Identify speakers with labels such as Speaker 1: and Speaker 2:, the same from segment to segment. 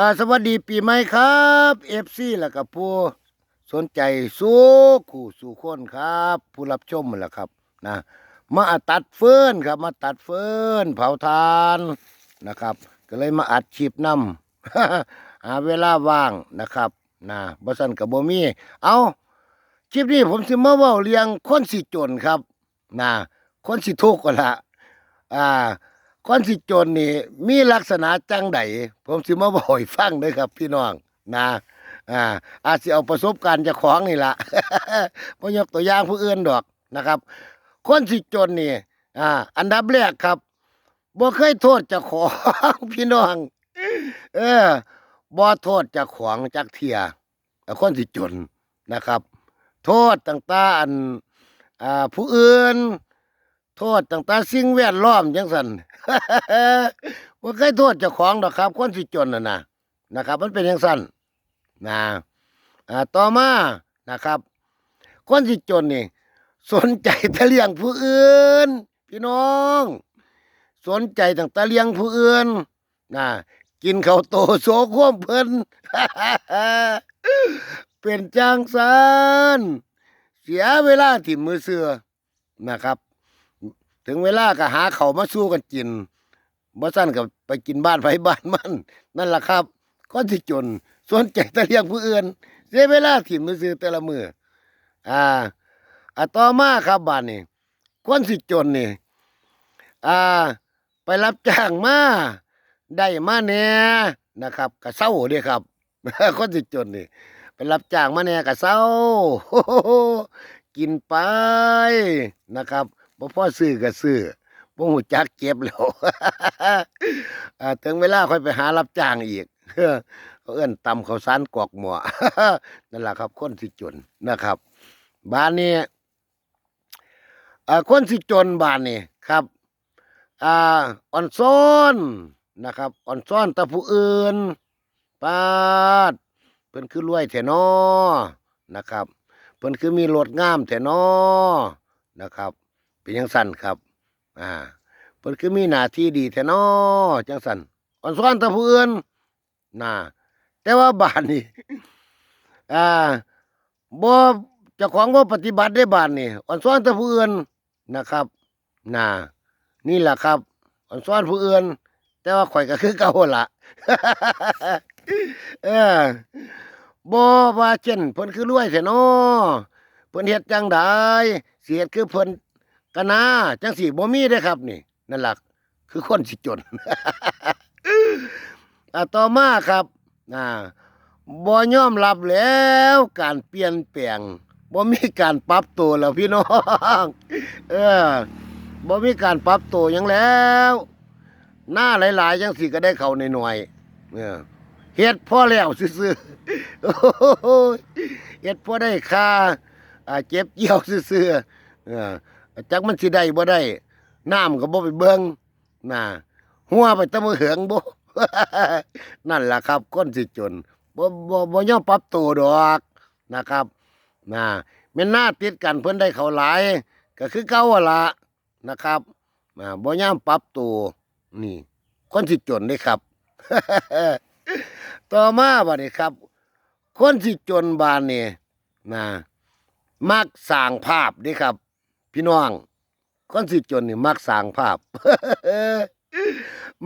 Speaker 1: อ่าสวัสดีปีใหม่ครับเอฟซีแล้วก็ผู้สนใจสู้คู่สู่คนครับ ผู้รับชมแหละครับนะมาตัดเฟื่อนครับ มาตัดเฟื่อนเผาทานนะครับ ก็เลยมาอัดคลิปนำหาเวลาว่างนะครับนะบ่ซันกับโบมีเอาคลิปนี้ผมสิมาเว้าเรียงคนสิจนครับนะคนสิทุกข์ก็ละอ่า คนสิจนนี่มีลักษณะจังใดผมสิมาบอกให้ฟังเด้อครับ พี่น้องนะอ่าอาจสิเอาประสบการณ์จากของนี่ล่ะบ่ยกตัวอย่างผู้อื่นดอกนะครับ คนสิจนนี่อ่า อันดับแรกครับบ่เคยโทษจ้าของพี่น้อง เออบ่โทษจ้าของจักเทียคนสิจนนะครับ โทษต่างๆอันอ่าผู้อื่น โทษต่างๆสิ่งแวดล้อมจังซั่นบ่าเคยโทษเจ้าของดอกครับคนสิจนน่ะนะนะครับ มันเป็นจังซั่นนะอ่าต่อมานะครับคนสิจนนี่ สนใจแต่เลี้ยงผู้อื่น พี่น้อง สนใจตั้งแต่เลี้ยงผู้อื่นนะกินเขาโตโซควมเพิ่นเป็นจังซันเสียเวลาที่มมือเสือนะครับ ถึงเวลาก็หาเขามาสู้กันกินบ่สั้นก็ไปกินบ้านไผบ้านมัน นั่นล่ะครับคนที่จน ส่วนใจแต่เลี้ยงผู้อื่นเสียเวลาที่มือซื้อแต่ละมืออ่าอ่าต่อมาครับบ้านนี้คนสิจนนี่อ่า ไปรับจ้างมาได้มาแหน่นะครับก็เศร้าเด้ครับคนสิจนนี่ไปรับจ้างมาแหน่ก็เศร้ากินไปนะครับ บ่พอซื้อก็ซื้อบ่ฮู้จักเก็บแล้วอ่าถึงเวลาค่อยไปหารับจ้างอีกเขาเอิ้นตำข้าวสารกอกหมอนั่นแหละครับคนสิจนนะครับ บ้านนี้อ่าคนสิจนบ้านนี้ครับอ่าอ่อนซ้อนนะครับอ่อนซ้อนแต่ผู้อื่นปาดเพิ่นคือรวยแท้นอนะครับ เพิ่นคือมีรถงามแท้นอนะครับ เป็นจังซั่นครับ อ่าเพิ่นคือมีหน้าที่ดีแท้นอจังซั่นอ่อนซ้อนต่ผู้อื่นน่ะแต่ว่าบ้านนี่อ่าบ่เจ้าของบ่ปฏิบัติได้บ้านนี่อ่อนซ้อนต่ผู้อื่นนะครับน่ะนี่แหละครับอ่อนซ้อนผู้อื่นแต่ว่าข่อยก็คือเก่าหั่นล่ะเออบ่ว่าเช่นเพิ่นคือรวยแท้นอเพิ่นเฮ็ดจังไดสิเฮ็ดคือเพิ่น กะนาจังสี่บ่มีเด้ครับนี่ นั่นหล่ะคือคนสิจนอ่าต่อมาครับอ่าบ่ยอมรับแล้วการเปลี่ยนแปลงบ่มีการปรับตัวแล้วพี่น้อง เออบ่มีการปรับตัวยังแล้ว หน้าหลายๆจังสิก็ได้เข้าหน่อยเออเฮ็ดพ่อแล้วซื่อๆเฮ็ดพ่อได้ค่าอ่าเจ็บเกี่ยวซื่อๆเออ จักมันสิได้บ่ได้น้ำก็บ่ไปเบิ่งน่ะหัวไปตะมือเหืองบ่ นั่นล่ะครับคนสิจนบ่บ่บ่ยอมปรับตัวดอกนะครับน่ะแม่นหน้าติดกันเพิ่นได้เขาหลาย ก็คือเก่าหั่นล่ะนะครับอ่าบ่ยามปรับตัวนี่ คนสิจนเด้ครับ ต่อมาบัดนี้ครับ คนสิจนบานนี่นะมักสร้างภาพเด้ครับ พี่น้องคนสิจนนี่มักสร้างภาพ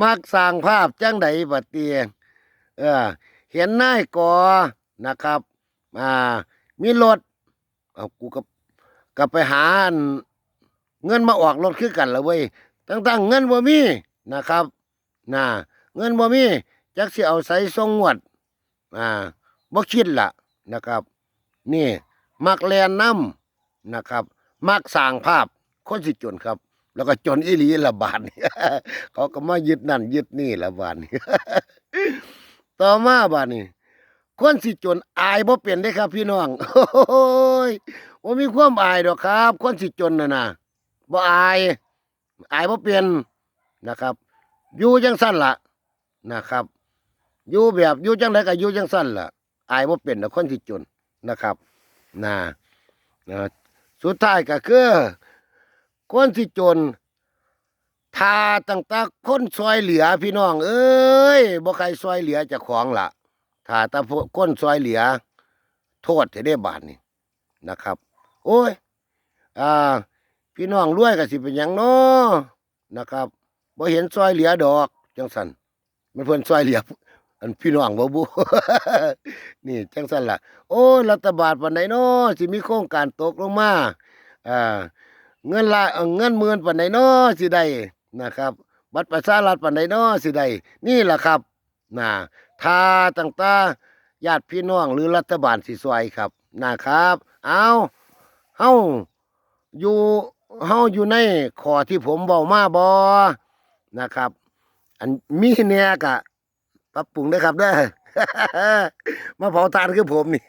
Speaker 1: มักสร้างภาพจังใดบัดเตียเออ เห็นนายกอนะครับ อ่า มีรถเอากูก็ก็ไปหาเงินมาออกรถคือกันละเว้ยตั้งๆเงินบ่มีนะครับน่ะเงินบ่มีจักสิเอาใส่ทรงงวด อ่าบ่คิดละนะครับ นี่ มักแลนน้ำนะครับ มักสร้างภาพคนสิจนครับ แล้วก็จนอีหลีละบาดนี่เขาก็มายึดนั่นยึดนี่ละบาดนี่ต่อมาบาดนี่คนสิจนอายบ่เป็นเด้ครับ พี่น้องโอ้ยบ่มีความอายดอกครับ คนสิจนน่ะนะบ่อาย อายบ่เป็นนะครับอยู่จังซั่นล่ะนะครับอยู่แบบอยู่จังไดก็อยู่จังซั่นล่ะอายบ่เป็นดอกคนสิจนนะครับนะนะ สุดท้ายก็คือ คนสิจนถ้าตั้งแต่คนซอยเหลือพี่น้อง เอ้ยบ่ใครซอยเหลือจ้าของล่ะถ้าต่พวกคนซอยเหลือ โทษจะได้บาทนี่นะครับ โอ้ย อ่า พี่น้องรวยก็สิเป็นหยังเนาะนะครับบ่เห็นซอยเหลือดอก จังสันมันเพิ่นซอยเหลือ อันพี่น้องบ่บุ นี่จังสั่นล่ะ โอ้ยรัฐบาลปานใดเนาะสิมีโครงการตกลงมาอ่าเงินละเอ่อเงินหมื่นปานใดเนาะสิได้นะครับ บัตรประชารัฐปานใดเนาะสิได้นี่ล่ะครับนะถ้าตั้งตาญาติพี่น้องหรือรัฐบาลสิซอยครับนะครับ เอาเฮาอยู่เฮาอยู่ในข้อที่ผมเว้ามาบ่นะครับ อันมีแหน่กะ ปรับปรุงได้ครับเด้อมาเผาทานคือผมนี่